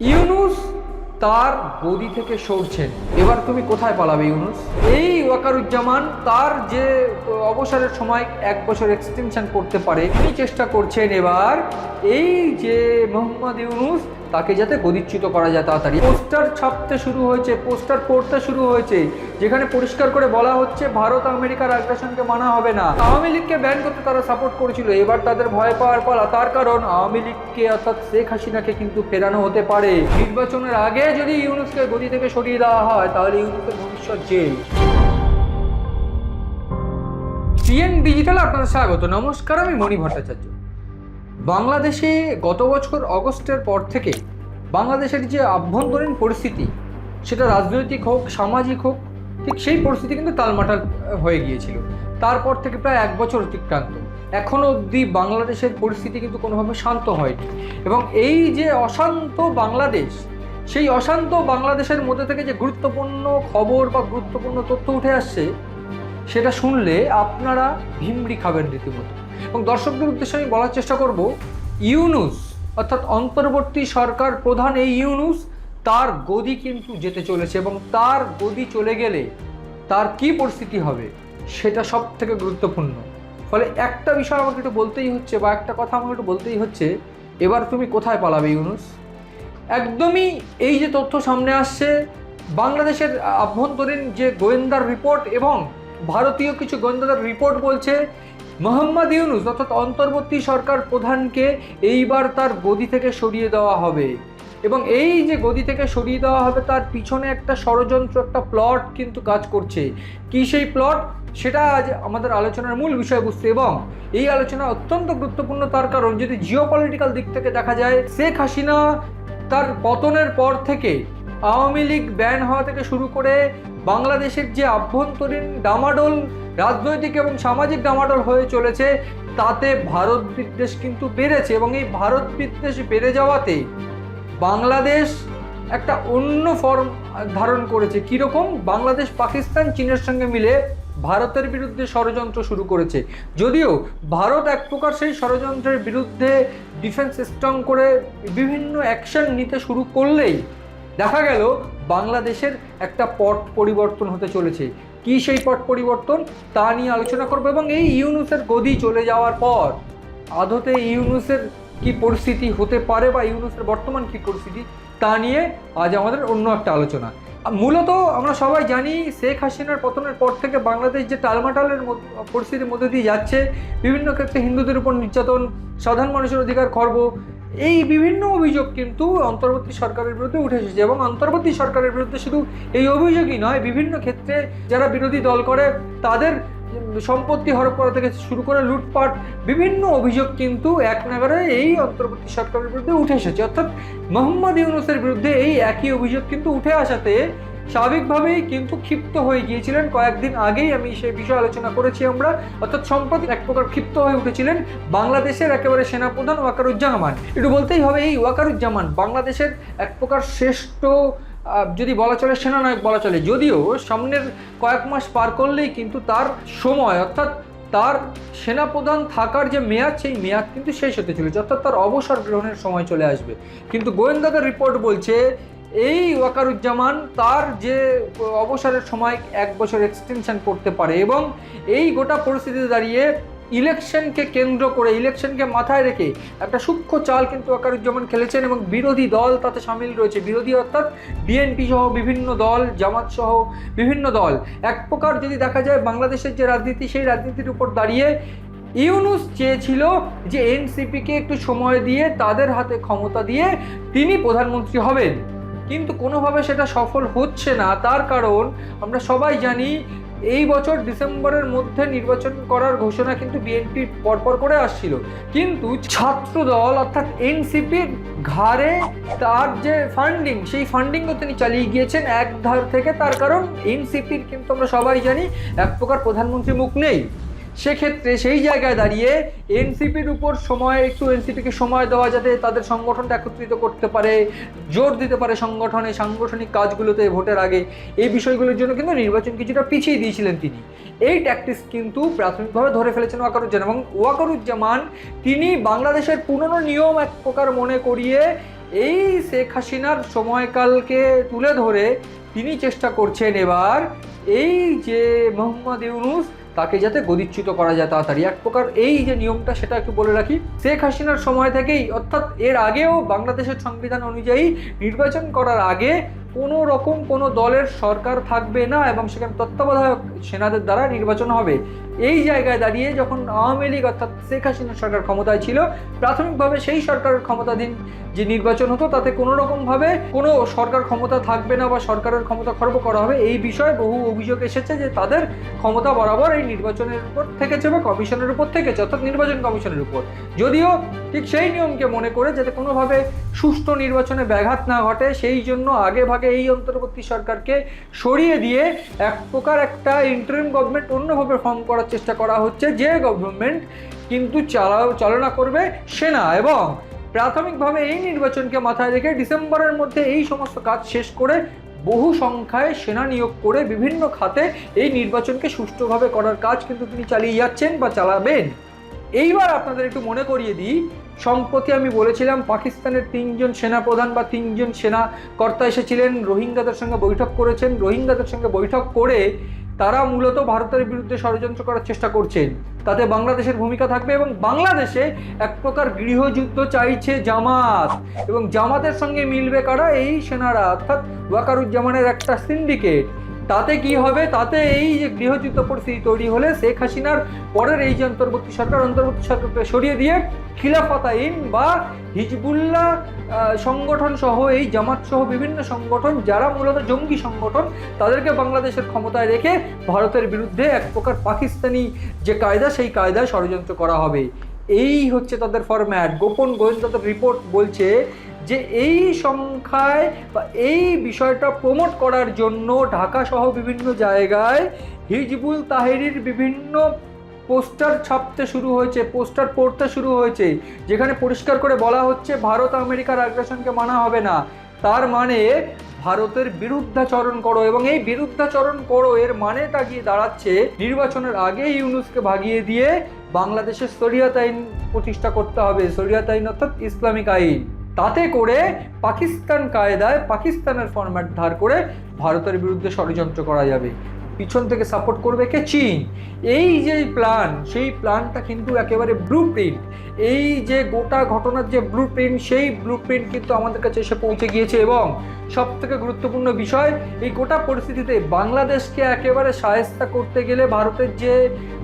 ইউনুস তার গদি থেকে সরছেন। এবার তুমি কোথায় পালাবে ইউনুস? এই ওয়াকারুজ্জামান তার যে অবসরের সময় এক বছর এক্সটেনশন করতে পারে, তিনি চেষ্টা করছেন এবার এই যে মোহাম্মদ ইউনুস তাকে যাতে গদিচ্যুত করা যায় তাড়াতাড়ি। পোস্টার ছাপতে শুরু হয়েছে, পোস্টার পড়তে শুরু হয়েছে, যেখানে পরিষ্কার করে বলা হচ্ছে ভারত আমেরিকার আগ্রাসনকে মানা হবে না। আওয়ামী লীগকে ব্যান করতে তারা সাপোর্ট করেছিল, এবার তাদের ভয় পাওয়ার পালা। তার কারণ, আওয়ামী লীগকে অর্থাৎ শেখ হাসিনাকে কিন্তু ফেরানো হতে পারে। নির্বাচনের আগে যদি ইউনুসকে গদি থেকে সরিয়ে দেওয়া হয়, তাহলে ইউনুসের ভবিষ্যৎ জেল। সিএন ডিজিটাল আপনাদের স্বাগত। নমস্কার, আমি মণি ভট্টাচার্য। বাংলাদেশে গত বছর অগস্টের পর থেকে বাংলাদেশের যে আভ্যন্তরীণ পরিস্থিতি, সেটা রাজনৈতিক হোক, সামাজিক হোক, ঠিক সেই পরিস্থিতি কিন্তু তালমাটাল হয়ে গিয়েছিল। তারপর থেকে প্রায় এক বছর অতিক্রান্ত। এখনও অবধি বাংলাদেশের পরিস্থিতি কিন্তু কোনোভাবে শান্ত হয়নি। এবং এই যে অশান্ত বাংলাদেশ, সেই অশান্ত বাংলাদেশের মধ্যে থেকে যে গুরুত্বপূর্ণ খবর বা গুরুত্বপূর্ণ তথ্য উঠে আসছে, সেটা শুনলে আপনারা ভিমড়ি খাবেন রীতিমতো। এবং দর্শকদের উদ্দেশ্যে আমি বলার চেষ্টা করব, ইউনুস, অর্থাৎ অন্তর্বর্তী সরকার প্রধান এই ইউনুস, তার গদি কিন্তু যেতে চলেছে এবং তার গদি চলে গেলে তার কি পরিস্থিতি হবে সেটা সব থেকে গুরুত্বপূর্ণ। ফলে একটা বিষয় আমাকে একটু বলতেই হচ্ছে বা একটা কথা আমাকে একটু বলতেই হচ্ছে, এবার তুমি কোথায় পালাবে ইউনুস? একদমই এই যে তথ্য সামনে আসছে, বাংলাদেশের আভ্যন্তরীণ যে গোয়েন্দার রিপোর্ট এবং ভারতীয় কিছু গোয়েন্দাদের রিপোর্ট বলছে মোহাম্মদ ইউনুস অর্থাৎ অন্তর্বর্তী সরকার প্রধানকে এইবার তার গদি থেকে সরিয়ে দেওয়া হবে। এবং এই যে গদি থেকে সরিয়ে দেওয়া হবে, তার পিছনে একটা ষড়যন্ত্র, একটা প্লট কিন্তু কাজ করছে। কি সেই প্লট? সেটা আজ আমাদের আলোচনার মূল বিষয়বস্তু এবং এই আলোচনা অত্যন্ত গুরুত্বপূর্ণ। তার কারণ যদি জিও দিক থেকে দেখা যায়, শেখ হাসিনা তার পতনের পর থেকে আওয়ামী লীগ ব্যান হওয়া থেকে শুরু করে বাংলাদেশের যে আভ্যন্তরীণ ডামাডোল, রাজনৈতিক এবং সামাজিক ডামাডোল হয়ে চলেছে, তাতে ভারত বিদ্বেষ কিন্তু বেড়েছে এবং এই ভারত বিদ্বেষ বেড়ে যাওয়াতে বাংলাদেশ একটা অন্য ফর্ম ধারণ করেছে। কীরকম? বাংলাদেশ, পাকিস্তান, চীনের সঙ্গে মিলে ভারতের বিরুদ্ধে ষড়যন্ত্র শুরু করেছে। যদিও ভারত এক প্রকার সেই ষড়যন্ত্রের বিরুদ্ধে ডিফেন্স স্ট্রং করে বিভিন্ন অ্যাকশন নিতে শুরু করলেই দেখা গেল বাংলাদেশের একটা পট পরিবর্তন হতে চলেছে। কি সেই পট পরিবর্তন? তা নিয়ে আলোচনা করব এবং এই ইউনুসের গদি চলে যাওয়ার পর আদতে ইউনুসের কি পরিস্থিতি হতে পারে বা ইউনুসের বর্তমান কি পরিস্থিতি, তা নিয়ে আজ আমাদের অন্য একটা আলোচনা। মূলত আমরা সবাই জানি শেখ হাসিনার পতনের পর থেকে বাংলাদেশ যে টালমাটালের পরিস্থিতির মধ্যে দিয়ে যাচ্ছে, বিভিন্ন ক্ষেত্রে হিন্দুদের উপর নির্যাতন, সাধারণ মানুষের অধিকার খর্ব এই বিভিন্ন অভিযোগ কিন্তু অন্তর্বর্তী সরকারের বিরুদ্ধে উঠে এসেছে এবং অন্তর্বর্তী সরকারের বিরুদ্ধে শুধু এই অভিযোগই নয়, বিভিন্ন ক্ষেত্রে যারা বিরোধী দল করে তাদের সম্পত্তি হরপ করা থেকে শুরু করে লুটপাট, বিভিন্ন অভিযোগ কিন্তু এক নাগারে এই অন্তর্বর্তী সরকারের বিরুদ্ধে উঠে এসেছে। অর্থাৎ মোহাম্মদ ইউনুসের বিরুদ্ধে এই একই অভিযোগ কিন্তু উঠে আসাতে স্বাভাবিকভাবেই কিন্তু ক্ষিপ্ত হয়ে গিয়েছিলেন। কয়েকদিন আগেই আমি সেই বিষয়ে আলোচনা করেছি আমরা। অর্থাৎ সম্প্রতি এক প্রকার ক্ষিপ্ত হয়ে উঠেছিলেন বাংলাদেশের একেবারে সেনাপ্রধান ওয়াকারুজ্জামান। একটু বলতেই হবে, এই ওয়াকারুজ্জামান বাংলাদেশের এক প্রকার শ্রেষ্ঠ যদি বলা চলে সেনানায়ক বলা চলে। যদিও সামনের কয়েক মাস পার করলেই কিন্তু তার সময়, অর্থাৎ তার সেনাপ্রধান থাকার যে মেয়াদ, সেই মেয়াদ কিন্তু শেষ হতে চলেছে। অর্থাৎ তার অবসর গ্রহণের সময় চলে আসবে। কিন্তু গোয়েন্দাদের রিপোর্ট বলছে এই ওয়াকারুজ্জামান তার যে অবসরের সময় এক বছর এক্সটেনশন করতে পারে এবং এই গোটা পরিস্থিতিতে দাঁড়িয়ে ইলেকশনকে কেন্দ্র করে, ইলেকশনকে মাথায় রেখে একটা সূক্ষ্ম চাল কিন্তু ওয়াকারুজ্জামান খেলেছেন এবং বিরোধী দল তাতে সামিল রয়েছে। বিরোধী অর্থাৎ বিএনপি সহ বিভিন্ন দল, জামাত সহ বিভিন্ন দল। এক প্রকার যদি দেখা যায় বাংলাদেশের যে রাজনীতি, সেই রাজনীতির উপর দাঁড়িয়ে ইউনুস চেয়েছিল যে এনসিপিকে একটু সময় দিয়ে তাদের হাতে ক্ষমতা দিয়ে তিনি প্রধানমন্ত্রী হবেন। কিন্তু কোনোভাবে সেটা সফল হচ্ছে না। তার কারণ আমরা সবাই জানি এই বছর ডিসেম্বরের মধ্যে নির্বাচন করার ঘোষণা কিন্তু বিএনপি পরপর করে আসছিল। কিন্তু ছাত্র দল অর্থাৎ এনসিপির ঘাড়ে তার যে ফান্ডিং সেই ফান্ডিংও তিনি চালিয়ে গিয়েছেন এক ধার থেকে। তার কারণ এনসিপির কিন্তু আমরা সবাই জানি এক প্রকার প্রধানমন্ত্রী মুখ নেই। সেক্ষেত্রে সেই জায়গায় দাঁড়িয়ে এনসিপির উপর সময়, একটু এনসিপিকে সময় দেওয়া যাতে তাদের সংগঠনটা একত্রিত করতে পারে, জোর দিতে পারে সংগঠনে, সাংগঠনিক কাজগুলোতে ভোটের আগে। এই বিষয়গুলোর জন্য কিন্তু নির্বাচন কিছুটা পিছিয়ে দিয়েছিলেন তিনি। এই ট্যাকটিক্স কিন্তু প্রাথমিকভাবে ধরে ফেলেছেন ওয়াকারুজ্জামান এবং ওয়াকারুজ্জামান তিনি বাংলাদেশের পুরনো নিয়ম এক প্রকার মনে করিয়ে এই শেখ হাসিনার সময়কালকে তুলে ধরে তিনি চেষ্টা করছেন এবার এই যে মোহাম্মদ ইউনুস তাকে যাতে গদিচ্যুত করা যায় তাড়াতাড়ি। এক প্রকার এই যে নিয়মটা, সেটা একটু বলে রাখি। শেখ হাসিনার সময় থেকেই, অর্থাৎ এর আগেও বাংলাদেশের সংবিধান অনুযায়ী নির্বাচন করার আগে কোনো রকম কোনো দলের সরকার থাকবে না এবং সেখানে তত্ত্বাবধায়ক সেনাদের দ্বারা নির্বাচন হবে। এই জায়গায় দাঁড়িয়ে যখন আওয়ামী লীগ অর্থাৎ শেখ হাসিনা সরকার ক্ষমতায় ছিল, প্রাথমিকভাবে সেই সরকারের ক্ষমতাধীন যে নির্বাচন হতো, তাতে কোনো রকমভাবে কোনো সরকার ক্ষমতা থাকবে না বা সরকারের ক্ষমতা খর্ব করা হবে এই বিষয়ে বহু অভিযোগ এসেছে যে তাদের ক্ষমতা বরাবর এই নির্বাচনের উপর থেকেছে বা কমিশনের উপর থেকেছে, অর্থাৎ নির্বাচন কমিশনের উপর। যদিও ঠিক সেই নিয়মকে মনে করে যাতে কোনোভাবে সুষ্ঠু নির্বাচনে ব্যাঘাত না ঘটে, সেই জন্য আগে ভাগে এই অন্তর্বর্তী সরকারকে সরিয়ে দিয়ে এক প্রকার একটা ইন্টারিম গভর্নমেন্ট অন্যভাবে ফর্ম করার চেষ্টা করা হচ্ছে যে গভর্নমেন্ট কিন্তু চালা চালনা করবে সেনা এবং প্রাথমিকভাবে এই নির্বাচনকে মাথায় রেখে ডিসেম্বরের মধ্যে এই সমস্ত কাজ শেষ করে বহু সংখ্যায় সেনা নিয়োগ করে বিভিন্ন খাতে এই নির্বাচনকে সুষ্ঠুভাবে করার কাজ কিন্তু তিনি চালিয়ে যাচ্ছেন বা চালাবেন। এইবার আপনাদের একটু মনে করিয়ে দিই, সম্প্রতি আমি বলেছিলাম পাকিস্তানের তিনজন সেনাপ্রধান বা তিনজন সেনা কর্তা এসেছিলেন, রোহিঙ্গাদের সঙ্গে বৈঠক করেছেন। রোহিঙ্গাদের সঙ্গে বৈঠক করে তারা মূলত ভারতের বিরুদ্ধে ষড়যন্ত্র করার চেষ্টা করছেন। তাতে বাংলাদেশের ভূমিকা থাকবে এবং বাংলাদেশে এক প্রকার গৃহযুদ্ধ চাইছে জামাত। এবং জামাতের সঙ্গে মিলবে কারা? এই সেনারা, অর্থাৎ ওয়াকারুজ্জামানের একটা সিন্ডিকেট। তাতে কি হবে? তাতে এই যে গৃহযুদ্ধ পরিস্থিতি তৈরি হলে শেখ হাসিনার পরের এই যে অন্তর্বর্তী সরকার, অন্তর্বর্তী সরকারকে সরিয়ে দিয়ে খিলাফত আইন বা হিজবুল্লাহ সংগঠন সহ এই জামাত সহ বিভিন্ন সংগঠন, যারা মূলত জঙ্গি সংগঠন, তাদেরকে বাংলাদেশের ক্ষমতায় রেখে ভারতের বিরুদ্ধে এক প্রকার পাকিস্তানি যে কায়দা, সেই কায়দায় ষড়যন্ত্র করা হবে। এই হচ্ছে তাদের ফরম্যাট গোপন গোয়েন্দাদের রিপোর্ট বলছে যে এই সংখ্যায় বা এই বিষয়টা প্রমোট করার জন্য ঢাকা সহ বিভিন্ন জায়গায় হিজবুল তাহেরির বিভিন্ন পোস্টার ছাপতে শুরু হয়েছে, পোস্টার পড়তে শুরু হয়েছে, যেখানে পরিষ্কার করে বলা হচ্ছে ভারত আমেরিকার আগ্রাসনকে মানা হবে না। তার মানে ভারতের বিরুদ্ধাচরণ করো এবং এই বিরুদ্ধাচরণ করো এর মানেটা গিয়ে দাঁড়াচ্ছে নির্বাচনের আগে ইউনুসকে ভাগিয়ে দিয়ে বাংলাদেশের শরিয়াত আইন প্রতিষ্ঠা করতে হবে। শরিয়াত আইন অর্থাৎ ইসলামিক আইন। তাতে করে পাকিস্তান কায়দায় পাকিস্তানের ফরম্যাট ধার করে ভারতের বিরুদ্ধে ষড়যন্ত্র করা যাবে। পিছন থেকে সাপোর্ট করবে কে? চীন। এই যে প্ল্যান সেই প্ল্যানটা কিন্তু একেবারে ব্লু প্রিন্ট এই যে গোটা ঘটনার যে ব্লু প্রিন্ট সেই ব্লু প্রিন্ট কিন্তু আমাদের কাছে এসে পৌঁছে গিয়েছে এবং সব থেকে গুরুত্বপূর্ণ বিষয়, এই গোটা পরিস্থিতিতে বাংলাদেশকে একেবারে সায়স্তা করতে গেলে ভারতের যে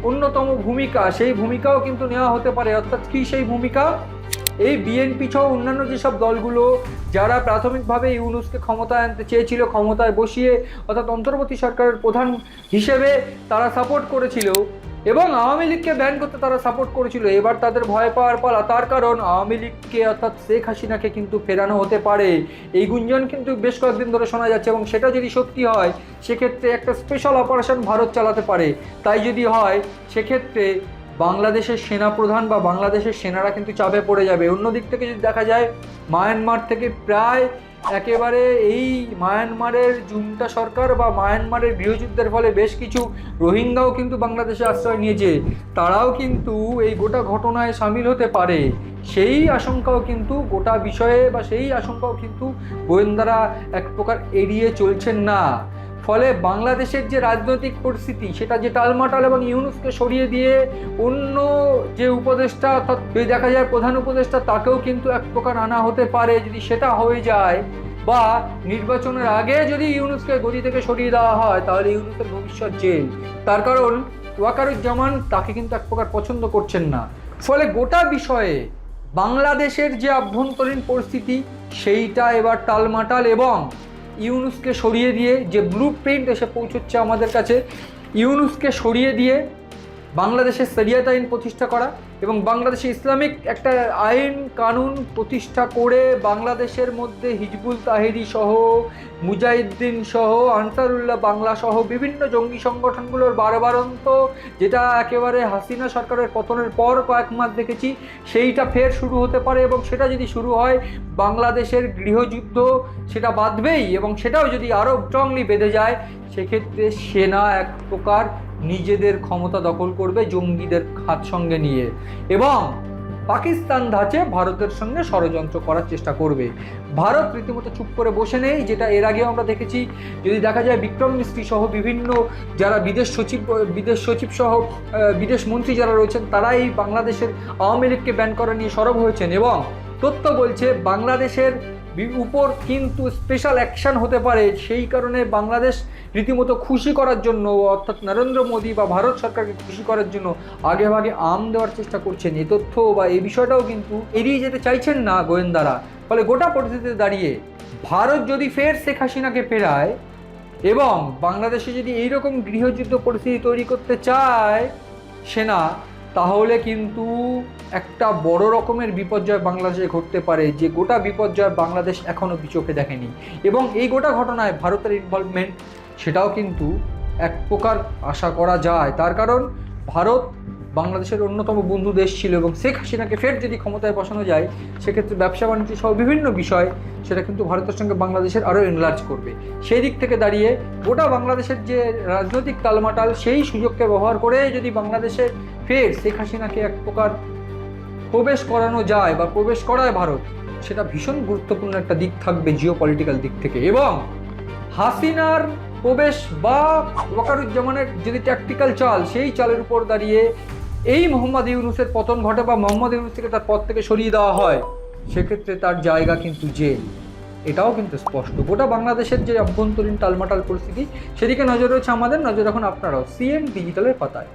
অন্যতম ভূমিকা, সেই ভূমিকাও কিন্তু নেওয়া হতে পারে। অর্থাৎ কি সেই ভূমিকা? এই বিএনপি সহ অন্যান্য যেসব দলগুলো যারা প্রাথমিকভাবে ইউনুসকে ক্ষমতায় আনতে চেয়েছিল, ক্ষমতায় বসিয়ে, অর্থাৎ অন্তর্বর্তী সরকারের প্রধান হিসেবে তারা সাপোর্ট করেছিল এবং আওয়ামী লীগকে ব্যান করতে তারা সাপোর্ট করেছিল। এবার তাদের ভয় পাওয়ার পালা। তার কারণ আওয়ামী লীগকে, অর্থাৎ শেখ হাসিনাকে কিন্তু ফেরানো হতে পারে। এই গুঞ্জন কিন্তু বেশ কয়েকদিন ধরে শোনা যাচ্ছে এবং সেটা যদি সত্যি হয়, সেক্ষেত্রে একটা স্পেশাল অপারেশন ভারত চালাতে পারে। তাই যদি হয়, সেক্ষেত্রে বাংলাদেশের সেনাপ্রধান বা বাংলাদেশের সেনারা কিন্তু চাপে পড়ে যাবে। অন্যদিক থেকে যদি দেখা যায়, মায়ানমার থেকে প্রায় একেবারে এই মায়ানমারের জুন্টা সরকার বা মায়ানমারের গৃহযুদ্ধের ফলে বেশ কিছু রোহিঙ্গাও কিন্তু বাংলাদেশে আশ্রয় নিয়েছে। তারাও কিন্তু এই গোটা ঘটনায় সামিল হতে পারে। সেই আশঙ্কাও কিন্তু গোটা বিষয়ে বা সেই আশঙ্কাও কিন্তু গোয়েন্দারা এক প্রকার এড়িয়ে চলছেন না। ফলে বাংলাদেশের যে রাজনৈতিক পরিস্থিতি, সেটা যে টালমাটাল এবং ইউনুসকে সরিয়ে দিয়ে অন্য যে উপদেষ্টা, অর্থাৎ দেখা যায় প্রধান উপদেষ্টা, তাকেও কিন্তু এক প্রকার আনা হতে পারে যদি সেটা হয়ে যায়। বা নির্বাচনের আগে যদি ইউনুসকে গদি থেকে সরিয়ে দেওয়া হয়, তাহলে ইউনুসের ভবিষ্যৎ জেল তার কারণ ওয়াকারুজ্জামান তাকে কিন্তু এক প্রকার পছন্দ করছেন না। ফলে গোটা বিষয়ে বাংলাদেশের যে আভ্যন্তরীণ পরিস্থিতি, সেইটা এবার টালমাটাল এবং ইউনুসকে সরিয়ে দিয়ে যে ব্লু প্রিন্ট এসে পৌঁছচ্ছে আমাদের কাছে, ইউনুসকে সরিয়ে দিয়ে বাংলাদেশের সেরিয়াত আইন প্রতিষ্ঠা করা এবং বাংলাদেশে ইসলামিক একটা আইন কানুন প্রতিষ্ঠা করে বাংলাদেশের মধ্যে হিজবুল তাহিরি সহ, মুজাহিদ্দিন সহ, আনসারুল্লাহ বাংলা সহ বিভিন্ন জঙ্গি সংগঠনগুলোর বারবারন্ত যেটা একেবারে হাসিনা সরকারের পতনের পর কয়েক মাস দেখেছি, সেইটা ফের শুরু হতে পারে এবং সেটা যদি শুরু হয়, বাংলাদেশের গৃহযুদ্ধ সেটা বাঁধবেই এবং সেটাও যদি আরও স্ট্রংলি বেঁধে যায়, সেক্ষেত্রে সেনা এক প্রকার নিজেদের ক্ষমতা দখল করবে জঙ্গিদের হাত সঙ্গে নিয়ে। এবং পাকিস্তান ধাঁচে ভারতের সঙ্গে ষড়যন্ত্র করার চেষ্টা করবে। ভারত রীতিমতো চুপ করে বসে নেই, যেটা এর আগেও আমরা দেখেছি। যদি দেখা যায় বিক্রম মিস্ত্রি সহ বিভিন্ন যারা বিদেশ সচিব বিদেশ সচিব সহ বিদেশ মন্ত্রী যারা রয়েছেন তারা এই বাংলাদেশের আওয়ামী লীগকে ব্যান করা নিয়ে সরব হয়েছেন। এবং তথ্য বলছে, বাংলাদেশের উপর কিন্তু স্পেশাল অ্যাকশন হতে পারে। সেই কারণে বাংলাদেশ রীতিমতো খুশি করার জন্য, অর্থাৎ নরেন্দ্র মোদী বা ভারত সরকারকে খুশি করার জন্য আগে ভাগে আম দেওয়ার চেষ্টা করছেন। এ তথ্য বা এই বিষয়টাও কিন্তু এড়িয়ে যেতে চাইছেন না গোয়েন্দারা। ফলে গোটা পরিস্থিতিতে দাঁড়িয়ে ভারত যদি ফের শেখ হাসিনাকে ফেরায় এবং বাংলাদেশে যদি এইরকম গৃহযুদ্ধ পরিস্থিতি তৈরি করতে চায় সেনা তাহলে কিন্তু একটা বড় রকমের বিপর্যয় বাংলাদেশে ঘটতে পারে, যে গোটা বিপর্যয় বাংলাদেশ এখনও চোখে দেখেনি। এবং এই গোটা ঘটনায় ভারতের ইনভলভমেন্ট সেটাও কিন্তু এক প্রকার আশা করা যায়। তার কারণ, ভারত বাংলাদেশের অন্যতম বন্ধু দেশ ছিল এবং শেখ হাসিনাকে ফের যদি ক্ষমতায় বসানো যায়, সেক্ষেত্রে ব্যবসা বাণিজ্য সহ বিভিন্ন বিষয় সেটা কিন্তু ভারতের সঙ্গে বাংলাদেশের আরও এনলার্জ করবে। সেই দিক থেকে দাঁড়িয়ে গোটা বাংলাদেশের যে রাজনৈতিক তালমাটাল সেই সুযোগকে ব্যবহার করে যদি বাংলাদেশে ফের শেখ হাসিনাকে এক প্রকার প্রবেশ করানো যায় বা প্রবেশ করায় ভারত, সেটা ভীষণ গুরুত্বপূর্ণ একটা দিক থাকবে জিও পলিটিক্যাল দিক থেকে। এবং হাসিনার প্রবেশ বা ওয়াকারুজ্জামানের যদি ট্যাকটিক্যাল চাল, সেই চালের উপর দাঁড়িয়ে এই মোহাম্মদ ইউনুসের পতন ঘটে বা মোহাম্মদ ইউনুস থেকে তার পদ থেকে সরিয়ে দেওয়া হয়, সেক্ষেত্রে তার জায়গা কিন্তু জেল। এটাও কিন্তু স্পষ্ট। গোটা বাংলাদেশের যে অভ্যন্তরীণ টালমাটাল পরিস্থিতি, সেদিকে নজর রয়েছে আমাদের। নজর এখন আপনারাও, সিএম ডিজিটালের পাতায়।